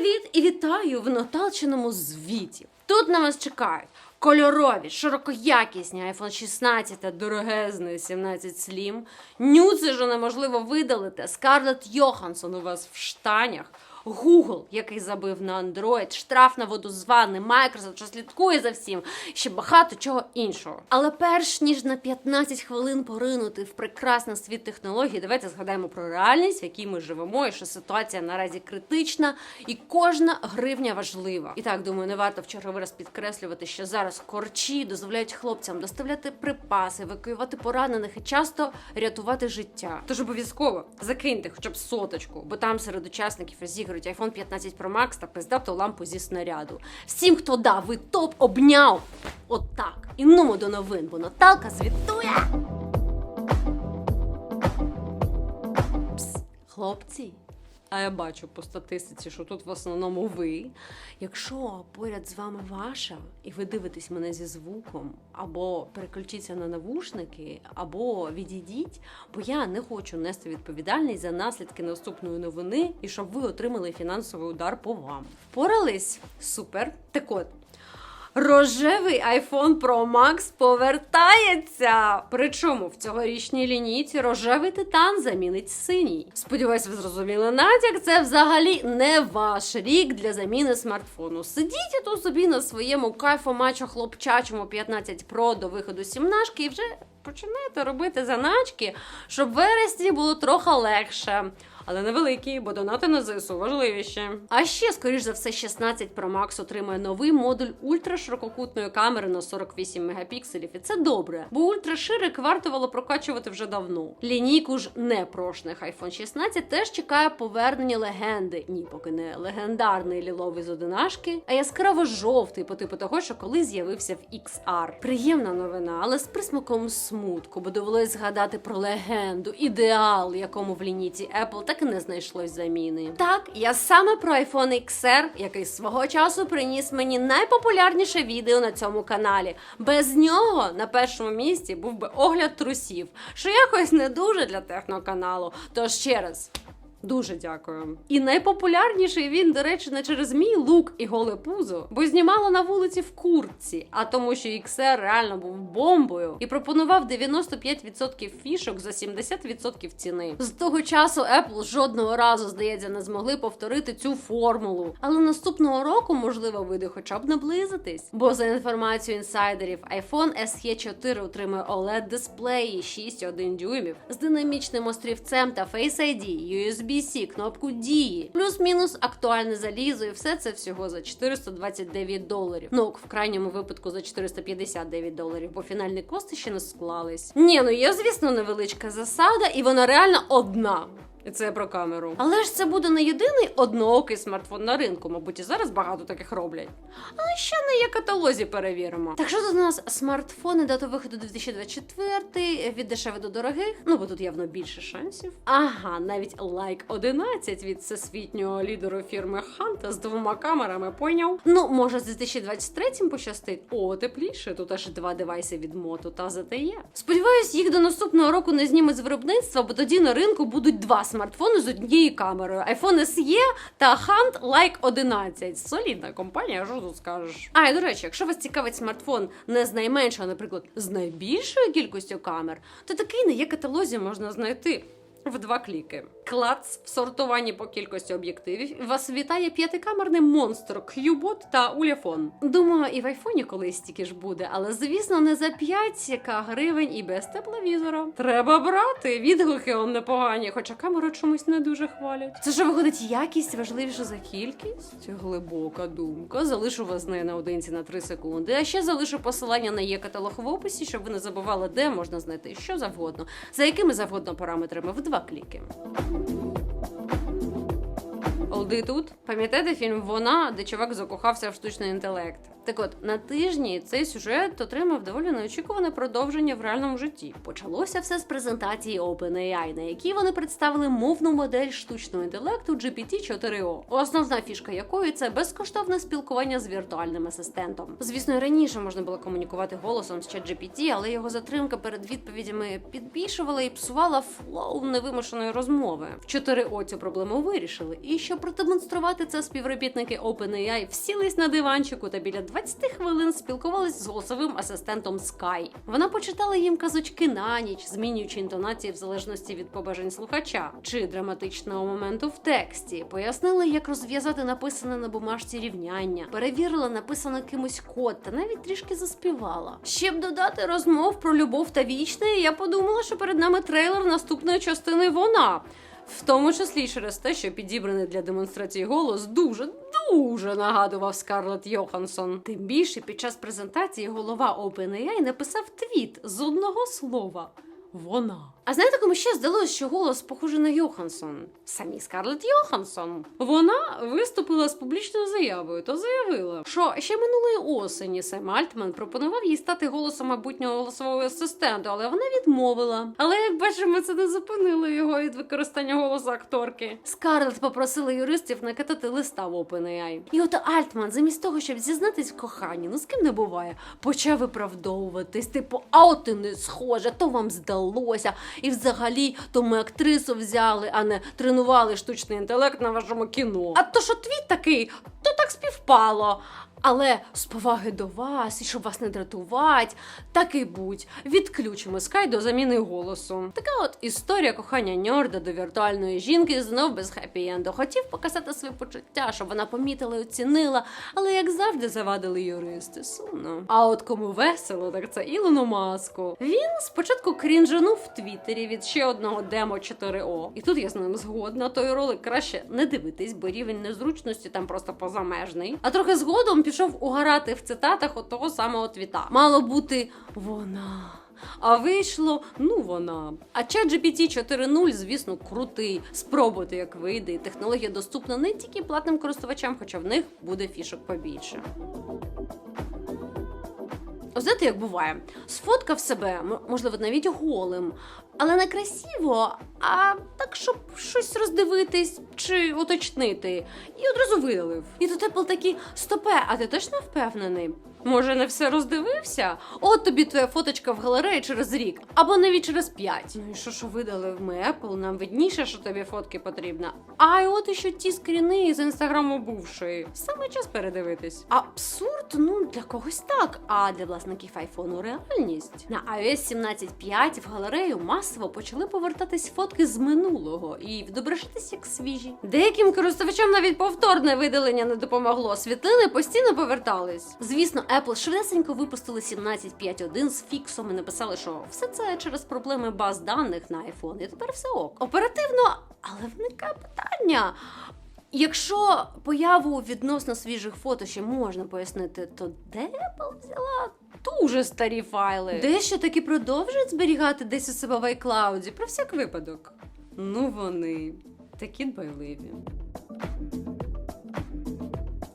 привіт і вітаю в наталченому звіті. Тут на вас чекають кольорові, широкоякісні iPhone 16, дорогезний 17 Slim, нюци, ж неможливо видалити, Скарлетт Йоханссон у вас в штанях, Google, який забив на Android, штраф на воду з ванни, Microsoft, що слідкує за всім, ще багато чого іншого. Але перш ніж на 15 хвилин поринути в прекрасний світ технологій, давайте згадаємо про реальність, в якій ми живемо, і що ситуація наразі критична, і кожна гривня важлива. І так думаю, не варто в черговий раз підкреслювати, що зараз корчі дозволяють хлопцям доставляти припаси, евакуювати поранених і часто рятувати життя. Тож обов'язково закиньте хоча б соточку, бо там серед учасників розігрують iPhone 15 Pro Max та пиздату лампу зі снаряду. Всім, хто дав, ви топ обняв. Отак. І нумо до новин, бо Наталка звітує. Пс, хлопці. А я бачу по статистиці, що тут в основному ви. Якщо поряд з вами ваша, і ви дивитесь мене зі звуком, або переключіться на навушники, або відійдіть, бо я не хочу нести відповідальність за наслідки наступної новини і щоб ви отримали фінансовий удар по вам. Впорались? Супер. Так от. Рожевий iPhone Pro Max повертається. Причому в цьогорічній лінійці рожевий титан замінить синій. Сподіваюсь, ви зрозуміли натяк. Це взагалі не ваш рік для заміни смартфону. Сидіть тут собі на своєму кайфомачо хлопчачому 15 Pro до виходу сімнашки і вже починаєте робити заначки, щоб вересні було трохи легше. Але невеликі, бо донати на ЗСУ важливіші. А ще, скоріш за все, 16 Pro Max отримає новий модуль ультраширококутної камери на 48 мегапікселів. І це добре, бо ультраширик вартувало прокачувати вже давно. Лінійку ж непрошних iPhone 16 теж чекає повернення легенди. Ні, поки не легендарний ліловий з одинашки, а яскраво жовтий по типу того, що колись з'явився в XR. Приємна новина, але з присмаком смутку, бо довелось згадати про легенду, ідеал, якому в лінійці Apple так і не знайшлось заміни. Так, я саме про iPhone XR, який свого часу приніс мені найпопулярніше відео на цьому каналі. Без нього на першому місці був би огляд трусів, що якось не дуже для техноканалу. Тож ще раз. Дуже дякую. І найпопулярніший він, до речі, не через мій лук і голе пузо, бо знімала на вулиці в куртці, а тому, що XR реально був бомбою і пропонував 95% фішок за 70% ціни. З того часу Apple жодного разу, здається, не змогли повторити цю формулу. Але наступного року, можливо, вийде хоча б наблизитись. Бо за інформацією інсайдерів, iPhone SE 4 отримує oled дисплеї 6,1 дюймів з динамічним острівцем та Face ID, USB-C, кнопку дії, плюс-мінус актуальне залізо, і все це всього за 429 доларів. Ну в крайньому випадку за 459 доларів, бо фінальні кости ще не склались. Ні, ну є, звісно, невеличка засада, і вона реально одна. І це про камеру. Але ж це буде не єдиний одноокий смартфон на ринку, мабуть, і зараз багато таких роблять. Але ще не є каталозі перевіримо. Так що тут у нас смартфони дата виходу 2024, від дешевих до дорогих. Ну бо тут явно більше шансів. Ага, навіть лайк 11 від всесвітнього лідеру фірми Ханта з двома камерами, поняв? Ну, може, з 2023 пощастить. О, тепліше. Тут аж два девайси від Moto та ZTE. Сподіваюсь, їх до наступного року не знімуть з виробництва, бо тоді на ринку будуть два смартфони з однією камерою: iPhone SE та Hunt Like 11. Солідна компанія, що тут скажеш. А і до речі, якщо вас цікавить смартфон не з найменшого, наприклад, з найбільшою кількістю камер, то такий не є каталозі можна знайти. В два кліки. Клац в сортуванні по кількості об'єктивів вас вітає п'ятикамерний монстр Qbot та Ulefone. Думаю, і в айфоні колись стільки ж буде, але звісно, не за 5 гривень і без тепловізора. Треба брати. Відгуки он непогані, хоча камеру чомусь не дуже хвалять. Це що виходить якість важливіше за кількість? Глибока думка. Залишу вас з нею наодинці на 3 секунди. А ще залишу посилання на є каталог в описі, щоб ви не забували, де можна знайти що завгодно, за якими завгодно параметрами в два кліки. Олди тут. Пам'ятаєте фільм Вона, де чувак закохався в штучний інтелект? Так от на тижні цей сюжет отримав доволі неочікуване продовження в реальному житті. Почалося все з презентації OpenAI, на якій вони представили мовну модель штучного інтелекту GPT-4o, основна фішка якої це безкоштовне спілкування з віртуальним асистентом. Звісно, раніше можна було комунікувати голосом з ChatGPT, але його затримка перед відповідями підбільшувала і псувала флоу невимушеної розмови. В 4o цю проблему вирішили. І щоб продемонструвати це, співробітники OpenAI всілись на диванчику та біля 20 хвилин спілкувались з голосовим асистентом Sky. Вона почитала їм казочки на ніч, змінюючи інтонації в залежності від побажань слухача чи драматичного моменту в тексті. Пояснила, як розв'язати написане на бумажці рівняння, перевірила написане кимось код та навіть трішки заспівала. Щоб додати розмов про любов та вічне, я подумала, що перед нами трейлер наступної частини вона. В тому числі через те, що підібраний для демонстрації голос дуже дуже нагадував Скарлетт Йоханссон. Тим більше під час презентації голова OpenAI написав твіт з одного слова. Вона. А знаєте, кому ще здалося, що голос похожий на Йоханссон? Самі Скарлетт Йоханссон. Вона виступила з публічною заявою та заявила, що ще минулої осені Сем Альтман пропонував їй стати голосом майбутнього голосового асистента, але вона відмовила. Але як бачимо, це не зупинило його від використання голосу акторки. Скарлетт попросила юристів накатати листа в OpenAI. І от Альтман, замість того, щоб зізнатись в коханні, ну з ким не буває, почав виправдовуватись, типу, а от ти не схожа, то вам здалося. І взагалі, то ми актрису взяли, а не тренували штучний інтелект на вашому кіно. А то, що твій такий, то так співпало. Але з поваги до вас і щоб вас не дратувати, так і будь, відключимо скай до заміни голосу. Така от історія кохання Ньорда до віртуальної жінки знов без хеппі-енду. Хотів показати свої почуття, щоб вона помітила і оцінила, але як завжди завадили юристи. Сумно. А от кому весело, так це Ілону Маску. Він спочатку крінжанув в Твіттері від ще одного демо 4О. І тут я з ним згодна. Той ролик краще не дивитись, бо рівень незручності там просто позамежний. А трохи згодом пішов угорати в цитатах от того самого твіта. Мало бути вона. А вийшло, ну вона. А чат GPT 4.0, звісно, крутий. Спробуйте, як вийде. І технологія доступна не тільки платним користувачам, хоча в них буде фішок побільше. Знаєте, як буває? Сфоткав себе, можливо, навіть голим, але не красиво, а так, щоб щось роздивитись чи уточнити. І одразу видалив. І тут Apple такі стопе, а ти точно впевнений? Може, не все роздивився? От тобі твоя фоточка в галереї через рік, або навіть через п'ять. Ну і що, що видалив ми Apple, нам видніше, що тобі фотки потрібно. А й от іще ті скріни з інстаграму бувшої. Саме час передивитись. Абсурд, ну для когось так, а для власників айфону реальність. На iOS 17.5 в галерею масово почали повертатись фотки з минулого і відображатись як свіжі. Деяким користувачам навіть повторне видалення не допомогло. Світлини постійно повертались. Звісно, Apple швидесенько випустили 17.5.1 з фіксом і написали, що все це через проблеми баз даних на iPhone. І тепер все ок. Оперативно, але виникає питання. Якщо появу відносно свіжих фото ще можна пояснити, то де Apple взяла дуже старі файли? Дещо таки продовжують зберігати десь у себе в iCloud, про всяк випадок. Ну вони такі дбайливі.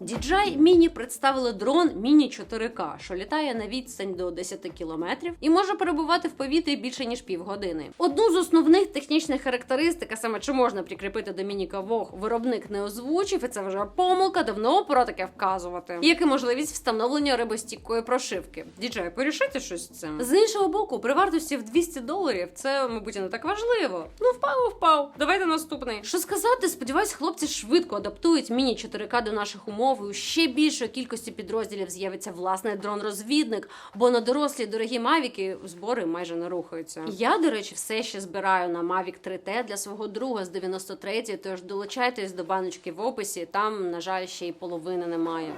DJI Mini представили дрон Mini 4K, що літає на відстань до 10 кілометрів і може перебувати в повітрі більше ніж півгодини. Одну з основних технічних характеристик, а саме чи можна прикріпити до мініка вог, виробник не озвучив, і це вже помилка, давно пора таке вказувати. Як і можливість встановлення рибостійкої прошивки. DJI, порішити щось з цим. З іншого боку, при вартості в 200 доларів це, мабуть, не так важливо. Ну, впав, впав. Давайте наступний. Що сказати, сподіваюсь, хлопці швидко адаптують міні 4К до наших умов. У ще більшої кількості підрозділів з'явиться власне дрон-розвідник, бо на дорослі дорогі мавіки збори майже не рухаються. Я, до речі, все ще збираю на Mavic 3T для свого друга з 93-ї, тож долучайтесь до баночки в описі. Там, на жаль, ще й половини немає.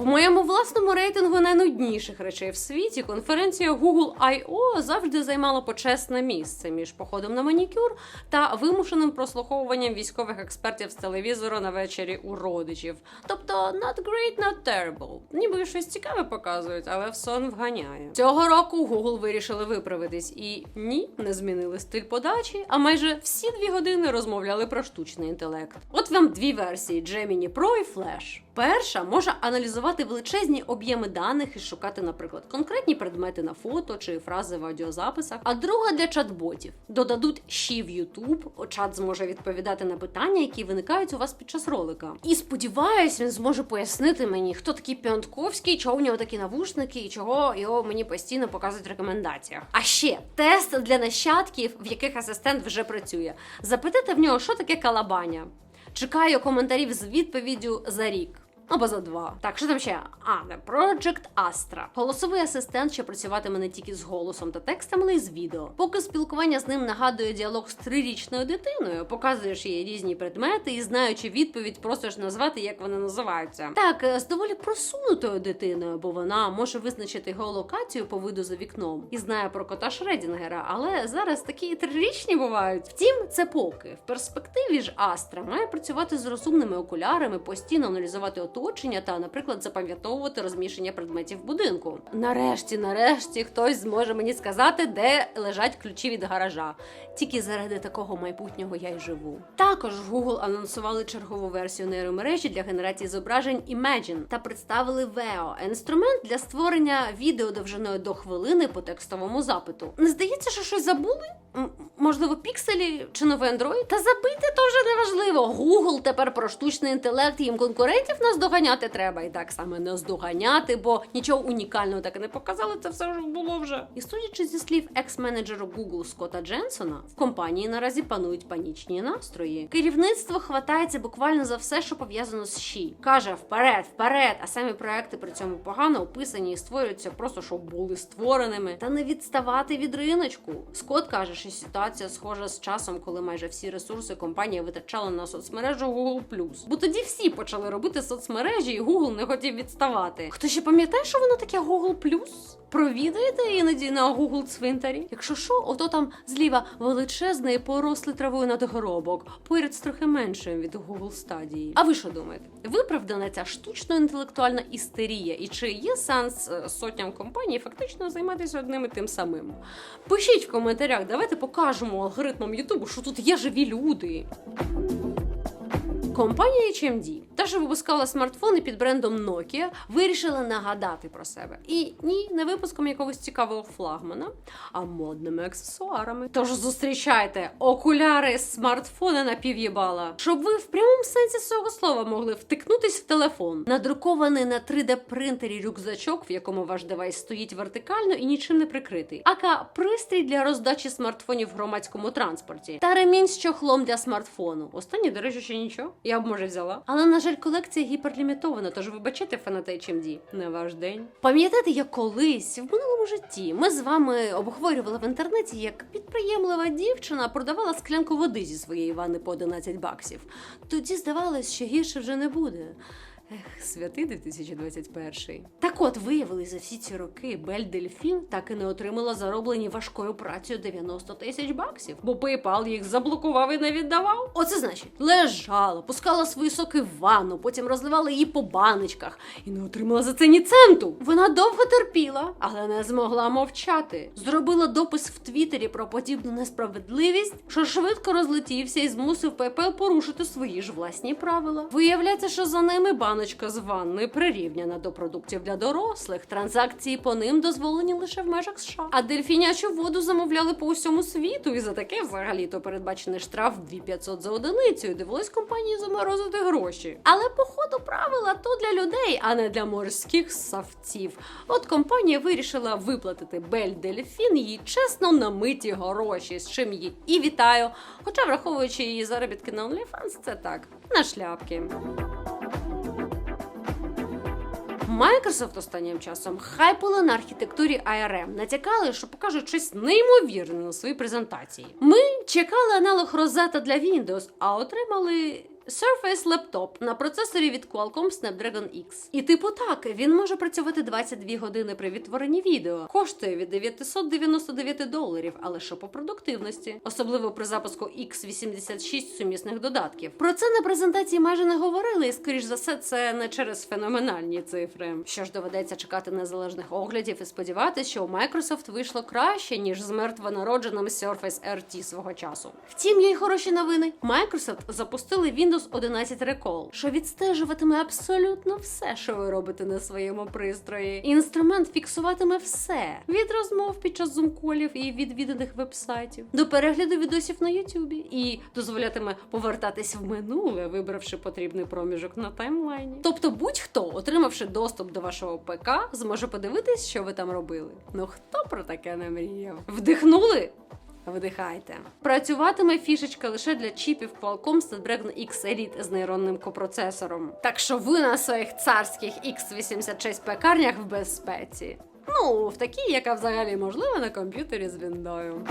В моєму власному рейтингу найнудніших речей в світі конференція Google I.O. завжди займала почесне місце між походом на манікюр та вимушеним прослуховуванням військових експертів з телевізору на вечері у родичів. Тобто not great, not terrible. Ніби щось цікаве показують, але в сон вганяє. Цього року Google вирішили виправитись і ні, не змінили стиль подачі, а майже всі дві години розмовляли про штучний інтелект. От вам дві версії: Gemini Pro і Flash. Перша може аналізувати величезні об'єми даних і шукати, наприклад, конкретні предмети на фото чи фрази в аудіозаписах. А друга для чат-ботів. Додадуть ще в YouTube. Чат зможе відповідати на питання, які виникають у вас під час ролика. І сподіваюсь, він зможе пояснити мені, хто такий Піонтковський, чого у нього такі навушники і чого його мені постійно показують в рекомендаціях. А ще тест для нащадків, в яких асистент вже працює. Запитайте в нього, що таке калабаня. Чекаю коментарів з відповіддю за рік. Або за два. Так, що там ще? А, The Project Astra. Голосовий асистент, що працюватиме не тільки з голосом та текстом, але й з відео. Поки спілкування з ним нагадує діалог з трирічною дитиною, показуєш їй різні предмети і, знаючи відповідь, просиш назвати, як вони називаються. Так, е, з доволі просунутою дитиною, бо вона може визначити геолокацію по виду за вікном і знає про кота Шредінгера, але зараз такі трирічні бувають. Втім, це поки в перспективі ж Астра має працювати з розумними окулярами, постійно аналізувати оточення та, наприклад, запам'ятовувати розміщення предметів будинку. Нарешті, нарешті, хтось зможе мені сказати, де лежать ключі від гаража. Тільки заради такого майбутнього я й живу. Також Google анонсували чергову версію нейромережі для генерації зображень Imagine та представили VEO – інструмент для створення відео довжиною до хвилини по текстовому запиту. Не здається, що щось забули? Можливо, пікселі чи новий Android? Та забити то вже не важливо. Google тепер про штучний інтелект їм конкурентів наздоганяти треба. І так саме наздоганяти, бо нічого унікального так і не показали. Це все вже було вже. І судячи зі слів екс-менеджера Google Скотта Дженсона, в компанії наразі панують панічні настрої. Керівництво хватається буквально за все, що пов'язано з ЩІ. Каже вперед, вперед, а самі проекти при цьому погано описані і створюються просто, щоб були створеними. Та не відставати від риночку. Скотт каже, що ситуація схожа з часом, коли майже всі ресурси компанія витрачала на соцмережу Google+. Бо тоді всі почали робити соцмережі, і Google не хотів відставати. Хто ще пам'ятає, що воно таке Google+? Провідаєте іноді на Google цвинтарі? Якщо що, ото там зліва величезний порослий травою надгробок, поряд з трохи меншим від Google стадії. А ви що думаєте? Виправдана ця штучно-інтелектуальна істерія, і чи є сенс е, сотням компаній фактично займатися одним і тим самим? Пишіть в коментарях, давайте покажемо алгоритмам Ютубу, що тут є живі люди. Компанія HMD, та що випускала смартфони під брендом Nokia, вирішила нагадати про себе. І ні, не випуском якогось цікавого флагмана, а модними аксесуарами. Тож зустрічайте окуляри смартфона на пів'єбала, щоб ви в прямому сенсі свого слова могли втикнутись в телефон. Надрукований на 3D принтері рюкзачок, в якому ваш девайс стоїть вертикально і нічим не прикритий. Ака пристрій для роздачі смартфонів в громадському транспорті. Та ремінь з чохлом для смартфону. Останнє, до речі, ще нічого. Я б може взяла. Але на жаль, колекція гіперлімітована, тож вибачайте фанати HMD. Не ваш день. Пам'ятаєте, як колись в минулому житті ми з вами обговорювали в інтернеті, як підприємлива дівчина продавала склянку води зі своєї ванни по 11 баксів. Тоді здавалось, що гірше вже не буде. Ех, святий 2021. Так от виявилось за всі ці роки Бель Дельфін так і не отримала зароблені важкою працею 90 тисяч баксів, бо PayPal їх заблокував і не віддавав. Оце значить, лежала, пускала свої соки в ванну, потім розливала її по баночках і не отримала за це ні центу. Вона довго терпіла, але не змогла мовчати. Зробила допис в Твіттері про подібну несправедливість, що швидко розлетівся і змусив PayPal порушити свої ж власні правила. Виявляється, що за ними баночка з ванною прирівняна до продуктів для дорослих. Транзакції по ним дозволені лише в межах США. А дельфінячу воду замовляли по усьому світу, і за таке взагалі то передбачений штраф 2500 за одиницю. І компанії заморозити гроші. Але по ходу правила то для людей, а не для морських савців. От компанія вирішила виплатити Бель Дельфін їй чесно намиті гроші, з чим її і вітаю. Хоча, враховуючи її заробітки на OnlyFans, це так, на шляпки. Microsoft останнім часом хайпали на архітектурі ARM, натякали, що покажуть щось неймовірне на своїй презентації. Ми чекали аналог розета для Windows, а отримали Surface Laptop на процесорі від Qualcomm Snapdragon X. І типу так, він може працювати 22 години при відтворенні відео. Коштує від 999 доларів, але що по продуктивності, особливо при запуску X86 сумісних додатків. Про це на презентації майже не говорили, і скоріш за все, це не через феноменальні цифри. Що ж доведеться чекати незалежних оглядів і сподіватися, що у Microsoft вийшло краще ніж з мертвонародженим Surface RT свого часу. Втім, є й хороші новини. Microsoft запустили Windows 11 Recall, що відстежуватиме абсолютно все, що ви робите на своєму пристрої. Інструмент фіксуватиме все від розмов під час зумколів і відвіданих вебсайтів до перегляду відосів на Ютубі і дозволятиме повертатись в минуле, вибравши потрібний проміжок на таймлайні. Тобто, будь-хто, отримавши доступ до вашого ПК, зможе подивитись, що ви там робили. Ну хто про таке не мріяв? Вдихнули? Видихайте. Працюватиме фішечка лише для чіпів Qualcomm Snapdragon X Elite з нейронним копроцесором. Так що ви на своїх царських X86 пекарнях в безпеці. Ну, в такій, яка взагалі можлива на комп'ютері з віндою.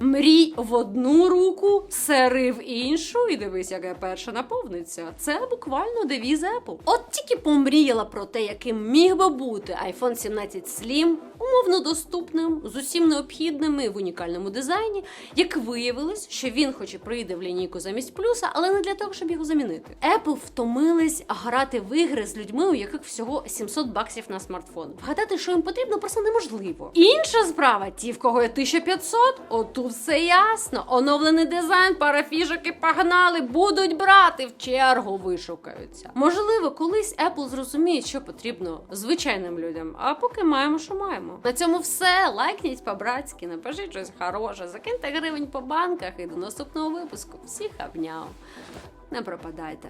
Мрій в одну руку, сери в іншу, і дивись, яка перша наповниться. Це буквально девіз Apple. От тільки помріяла про те, яким міг би бути iPhone 17 Slim, умовно доступним, з усім необхідним і в унікальному дизайні. Як виявилось, що він хоч і прийде в лінійку замість плюса, але не для того, щоб його замінити. Apple втомились грати в ігри з людьми, у яких всього 700 баксів на смартфон. Вгадати, що їм потрібно, просто неможливо. Інша справа, ті, в кого є 1500, отут все ясно. Оновлений дизайн, пара погнали, будуть брати в чергу вишукаються. Можливо, колись Apple зрозуміє, що потрібно звичайним людям. А поки маємо, що маємо. На цьому все. Лайкніть по-братськи, напишіть щось хороше, закиньте гривень по банках і до наступного випуску. Всіх обняв. Не пропадайте.